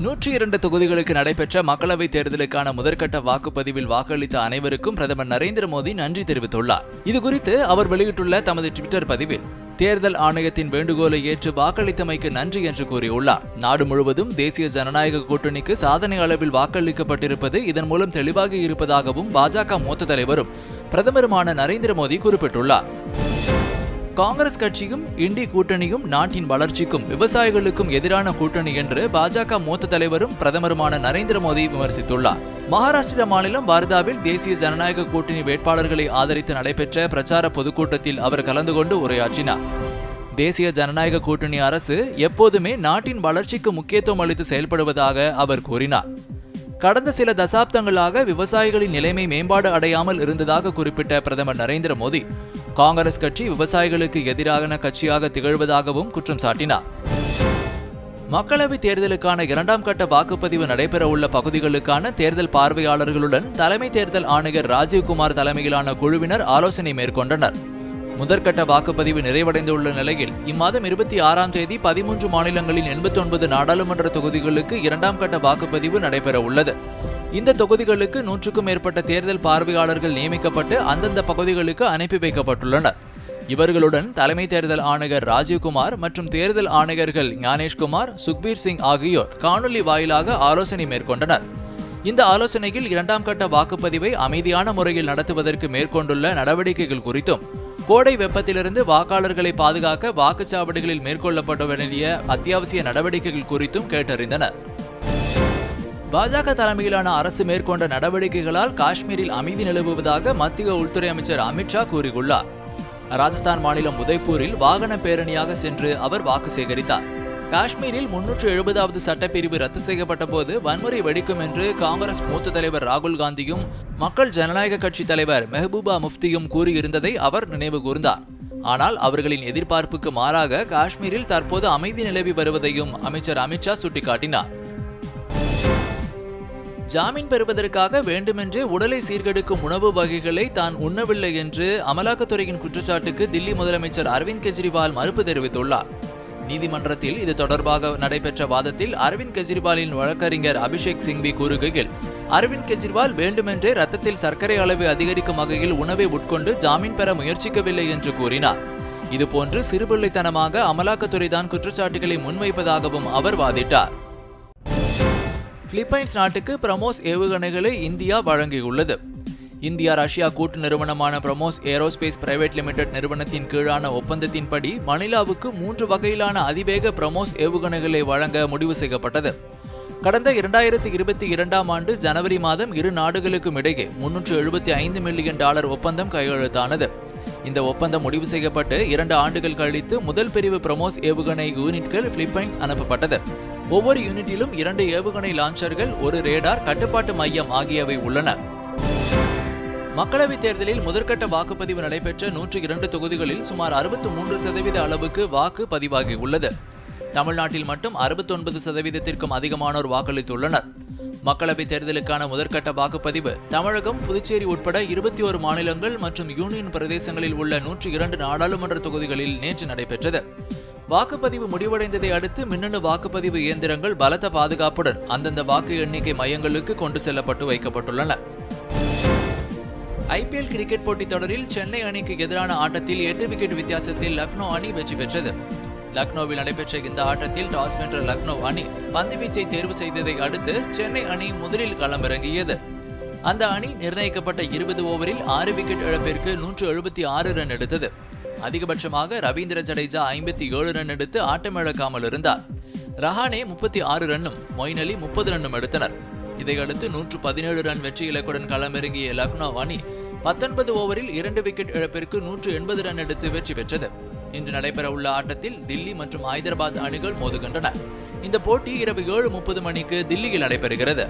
நூற்றி இரண்டு தொகுதிகளுக்கு நடைபெற்ற மக்களவைத் தேர்தலுக்கான முதற்கட்ட வாக்குப்பதிவில் வாக்களித்த அனைவருக்கும் பிரதமர் நரேந்திர மோடி நன்றி தெரிவித்துள்ளார். இதுகுறித்து அவர் வெளியிட்டுள்ள தமது ட்விட்டர் பதிவில் தேர்தல் ஆணையத்தின் வேண்டுகோளை ஏற்று வாக்களித்தமைக்கு நன்றி என்று கூறியுள்ளார். நாடு முழுவதும் தேசிய ஜனநாயக கூட்டணிக்கு சாதனை அளவில் வாக்களிக்கப்பட்டிருப்பது இதன் மூலம் தெளிவாகி இருப்பதாகவும் பாஜக மூத்த தலைவரும் பிரதமருமான நரேந்திர மோடி குறிப்பிட்டுள்ளார். காங்கிரஸ் கட்சியும் இண்டி கூட்டணியும் நாட்டின் வளர்ச்சிக்கும் விவசாயிகளுக்கும் எதிரான கூட்டணி என்று பாஜக மூத்த தலைவரும் பிரதமருமான நரேந்திர மோடி விமர்சித்துள்ளார். மகாராஷ்டிரா மாநிலம் வார்தாவில் தேசிய ஜனநாயக கூட்டணி வேட்பாளர்களை ஆதரித்து நடைபெற்ற பிரச்சார பொதுக்கூட்டத்தில் அவர் கலந்து கொண்டு உரையாற்றினார். தேசிய ஜனநாயக கூட்டணி அரசு எப்போதுமே நாட்டின் வளர்ச்சிக்கு முக்கியத்துவம் அளித்து செயல்படுவதாக அவர் கூறினார். கடந்த சில தசாப்தங்களாக விவசாயிகளின் நிலைமை மேம்பாடு அடையாமல் இருந்ததாக குறிப்பிட்ட பிரதமர் நரேந்திர மோடி காங்கிரஸ் கட்சி விவசாயிகளுக்கு எதிரான கட்சியாக திகழ்வதாகவும் குற்றம் சாட்டினார். மக்களவைத் தேர்தலுக்கான இரண்டாம் கட்ட வாக்குப்பதிவு நடைபெறவுள்ள பகுதிகளுக்கான தேர்தல் பார்வையாளர்களுடன் தலைமை தேர்தல் ஆணையர் ராஜீவ்குமார் தலைமையிலான குழுவினர் ஆலோசனை மேற்கொண்டனர். முதற்கட்ட வாக்குப்பதிவு நிறைவடைந்துள்ள நிலையில் இம்மாதம் இருபத்தி ஆறாம் தேதி பதிமூன்று மாநிலங்களின் எண்பத்தி ஒன்பது நாடாளுமன்ற தொகுதிகளுக்கு இரண்டாம் கட்ட வாக்குப்பதிவு நடைபெற உள்ளது இந்த தொகுதிகளுக்கு நூற்றுக்கும் மேற்பட்ட தேர்தல் பார்வையாளர்கள் நியமிக்கப்பட்டு அந்தந்த பகுதிகளுக்கு அனுப்பி வைக்கப்பட்டுள்ளனர். இவர்களுடன் தலைமை தேர்தல் ஆணையர் ராஜீவ்குமார் மற்றும் தேர்தல் ஆணையர்கள் ஞானேஷ்குமார் சுக்பீர் சிங் ஆகியோர் காணொலி வாயிலாக ஆலோசனை மேற்கொண்டனர். இந்த ஆலோசனையில் இரண்டாம் கட்ட வாக்குப்பதிவை அமைதியான முறையில் நடத்துவதற்கு மேற்கொண்டுள்ள நடவடிக்கைகள் குறித்தும் கோடை வெப்பத்திலிருந்து வாக்காளர்களை பாதுகாக்க வாக்குச்சாவடிகளில் மேற்கொள்ளப்பட வேண்டிய அத்தியாவசிய நடவடிக்கைகள் குறித்தும் கேட்டறிந்தனர். பாஜக தலைமையிலான அரசு மேற்கொண்ட நடவடிக்கைகளால் காஷ்மீரில் அமைதி நிலவுவதாக மத்திய உள்துறை அமைச்சர் அமித்ஷா கூறியுள்ளார். ராஜஸ்தான் மாநிலம் உதய்பூரில் வாகன பேரணியாக சென்று அவர் வாக்கு சேகரித்தார். காஷ்மீரில் முன்னூற்று எழுபதாவது சட்டப்பிரிவு ரத்து செய்யப்பட்ட போது வன்முறை வெடிக்கும் என்று காங்கிரஸ் மூத்த தலைவர் ராகுல் காந்தியும் மக்கள் ஜனநாயக கட்சி தலைவர் மெஹபூபா முஃப்தியும் கூறியிருந்ததை அவர் நினைவு கூர்ந்தார். ஆனால் அவர்களின் எதிர்பார்ப்புக்கு மாறாக காஷ்மீரில் தற்போது அமைதி நிலவி வருவதையும் அமைச்சர் அமித்ஷா சுட்டிக்காட்டினார். ஜாமீன் பெறுவதற்காக வேண்டுமென்றே உடலை சீர்கெடுக்கும் உணவு வகைகளை தான் உண்ணவில்லை என்று அமலாக்கத்துறையின் குற்றச்சாட்டுக்கு தில்லி முதலமைச்சர் அரவிந்த் கெஜ்ரிவால் மறுப்பு தெரிவித்துள்ளார். நீதிமன்றத்தில் இது தொடர்பாக நடைபெற்ற வாதத்தில் அரவிந்த் கெஜ்ரிவாலின் வழக்கறிஞர் அபிஷேக் சிங்வி கூறுகையில் அரவிந்த் கெஜ்ரிவால் வேண்டுமென்றே ரத்தத்தில் சர்க்கரை அளவை அதிகரிக்கும் வகையில் உணவை உட்கொண்டு ஜாமீன் பெற முயற்சிக்கவில்லை என்று கூறினார். இதுபோன்று சிறுபிள்ளைத்தனமாக அமலாக்கத்துறை தான் குற்றச்சாட்டுகளை முன்வைப்பதாகவும் அவர் வாதிட்டார். பிலிப்பைன்ஸ் நாட்டுக்கு பிரமோஸ் ஏவுகணைகளை இந்தியா வழங்கியுள்ளது. இந்தியா ரஷ்யா கூட்டு நிறுவனமான பிரமோஸ் ஏரோஸ்பேஸ் பிரைவேட் லிமிடெட் நிறுவனத்தின் கீழான ஒப்பந்தத்தின்படி மணிலாவுக்கு மூன்று வகையிலான அதிவேக பிரமோஸ் ஏவுகணைகளை வழங்க முடிவு செய்யப்பட்டது. கடந்த இரண்டாயிரத்தி இருபத்தி இரண்டாம் ஆண்டு ஜனவரி மாதம் இரு நாடுகளுக்கும் இடையே முன்னூற்று எழுபத்தி ஐந்து மில்லியன் டாலர் ஒப்பந்தம் கையெழுத்தானது. இந்த ஒப்பந்தம் முடிவு செய்யப்பட்டு இரண்டு ஆண்டுகள் கழித்து முதல் பிரிவு பிரமோஸ் ஏவுகணை யூனிட்கள் பிலிப்பைன்ஸ் அனுப்பப்பட்டது. ஒவ்வொரு யூனிட்டிலும் இரண்டு ஏவுகணை லான்ச்சர்கள் ஒரு ரேடார் கட்டுப்பாட்டு மையம் ஆகியவை உள்ளன. மக்களவைத் தேர்தலில் முதற்கட்ட வாக்குப்பதிவு நடைபெற்ற நூற்று இரண்டு தொகுதிகளில் சுமார் அறுபத்து மூன்று சதவீத அளவுக்கு வாக்கு பதிவாகியுள்ளது தமிழ்நாட்டில் மட்டும் அறுபத்தொன்பது சதவீதத்திற்கும் அதிகமானோர் வாக்களித்துள்ளனர். மக்களவைத் தேர்தலுக்கான முதற்கட்ட வாக்குப்பதிவு தமிழகம் புதுச்சேரி உட்பட இருபத்தி ஒரு மாநிலங்கள் மற்றும் யூனியன் பிரதேசங்களில் உள்ள நூற்றி இரண்டு நாடாளுமன்ற தொகுதிகளில் நேற்று நடைபெற்றது. வாக்குப்பதிவு முடிவடைந்ததை அடுத்து மின்னணு வாக்குப்பதிவு இயந்திரங்கள் பலத்த பாதுகாப்புடன் அந்தந்த வாக்கு எண்ணிக்கை மையங்களுக்கு கொண்டு செல்லப்பட்டு வைக்கப்பட்டுள்ளன. ஐபிஎல் கிரிக்கெட் போட்டித் தொடரில் சென்னை அணிக்கு எதிரான ஆட்டத்தில் எட்டு விக்கெட் வித்தியாசத்தில் லக்னோ அணி வெற்றி பெற்றது. லக்னோவில் நடைபெற்ற இந்த ஆட்டத்தில் டாஸ் வென்ற லக்னோ அணி பந்துவீச்சை தேர்வு செய்ததை அடுத்து சென்னை அணி முதலில் களமிறங்கியது. அந்த அணி நிர்ணயிக்கப்பட்ட இருபது ஓவரில் ஆறு விக்கெட் இழப்பிற்கு நூற்று எழுபத்தி ஆறு ரன் எடுத்தது. அதிகபட்சமாக ரவீந்திர ஜடேஜா ஐம்பத்தி ஏழு ரன் எடுத்து ஆட்டமிழக்காமல் இருந்தார். ரஹானே முப்பத்தி ஆறு ரன்னும் மொயின் அலி முப்பது ரன்னும் எடுத்தனர். இதையடுத்து நூற்று பதினேழு ரன் வெற்றி இலக்குடன் களமிறங்கிய லக்னோ அணி பத்தொன்பது ஓவரில் இரண்டு விக்கெட் இழப்பிற்கு நூற்று எண்பது ரன் எடுத்து வெற்றி பெற்றது. இன்று நடைபெறவுள்ள ஆட்டத்தில் தில்லி மற்றும் ஐதராபாத் அணிகள் மோதுகின்றன. இந்த போட்டி இரவு ஏழு முப்பது மணிக்கு தில்லியில் நடைபெறுகிறது.